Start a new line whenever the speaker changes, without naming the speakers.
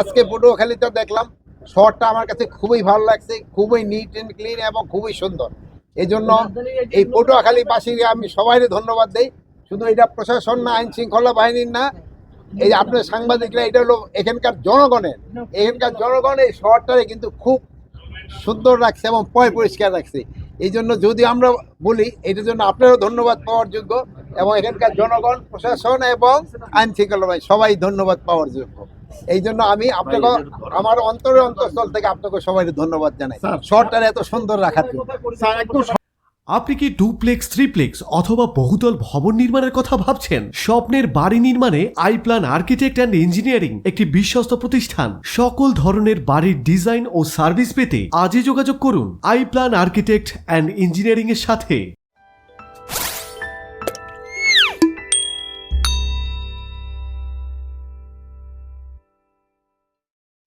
আজকে পটুয়াখালীতে দেখলাম, শহরটা আমার কাছে খুবই ভালো লাগছে, খুবই নিট অ্যান্ড ক্লিন এবং খুবই সুন্দর। এই জন্য এই পটুয়াখালীবাসীকে আমি সবাই ধন্যবাদ দেই। শুধু এটা প্রশাসন না, আইন শৃঙ্খলা বাহিনীর না, এই আপনার সাংবাদিকরা, এটা হলো এখানকার জনগণের, এখানকার জনগণ এই শহরটারে কিন্তু খুব সুন্দর রাখছে এবং পয় পরিষ্কার রাখছে। এই জন্য যদি আমরা বলি, এটার জন্য আপনারও ধন্যবাদ পাওয়ার যোগ্য এবং এখানকার জনগণ, প্রশাসন এবং আইন শৃঙ্খলা বাহিনী, সবাই ধন্যবাদ পাওয়ার যোগ্য। এই জন্য আমি আপনাকে আমার অন্তরের অন্তঃস্থল থেকে আপনাকে সবাই ধন্যবাদ জানাই। শহরটার এত সুন্দর রাখার জন্য।
আপনি কি ডুপ্লেক্স থ্রিপ্লেক্স অথবা বহুতল ভবন নির্মাণের কথা ভাবছেন? স্বপ্নের বাড়ি নির্মাণে I plan architect and engineering একটি বিশ্বস্ত প্রতিষ্ঠান। সকল ধরনের বাড়ির ডিজাইন ও সার্ভিস পেতে আজই যোগাযোগ করুন I plan architect and engineering এর সাথে।